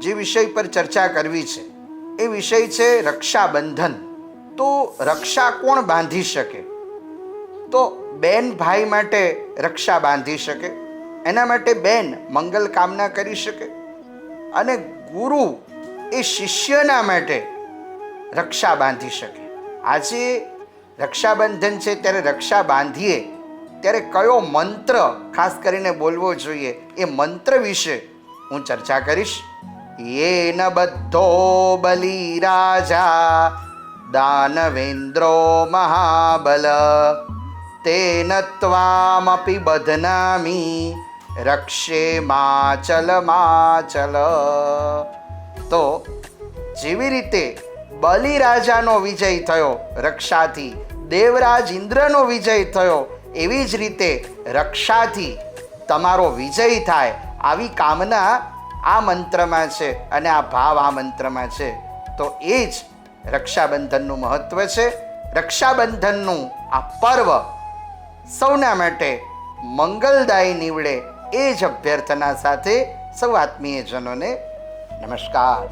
જે વિષય પર ચર્ચા કરવી છે, એ વિષય છે રક્ષાબંધન. તો રક્ષા કોણ બાંધી શકે? તો બેન ભાઈ માટે રક્ષા બાંધી શકે, એના માટે બેન મંગલ કામના કરી શકે, અને ગુરુ એ શિષ્યના માટે રક્ષા બાંધી શકે. આજે રક્ષાબંધન છે, ત્યારે રક્ષા બાંધીએ, ત્યારે કયો મંત્ર ખાસ કરીને બોલવો જોઈએ, એ મંત્ર વિશે હું ચર્ચા કરીશ. યેન બધ્ધો બલિ રાજા દાનવેન્દ્રો મહાબલ તેન ત્વામપી બધનામી રક્ષે માચલ માચલ તો જેવી રીતે બલિરાજાનો વિજય થયો, રક્ષાથી, દેવરાજ ઇન્દ્રનો વિજય થયો, એવી જ રીતે રક્ષાથી તમારો વિજય થાય, આવી કામના આ મંત્રમાં છે અને આ ભાવ આ મંત્રમાં છે. તો એ જ રક્ષાબંધનનું મહત્ત્વ છે. રક્ષાબંધનનું આ પર્વ સૌના માટે મંગલદાયી નીવડે એ જ અભ્યર્થના સાથે સૌ આત્મીયજનોને નમસ્કાર.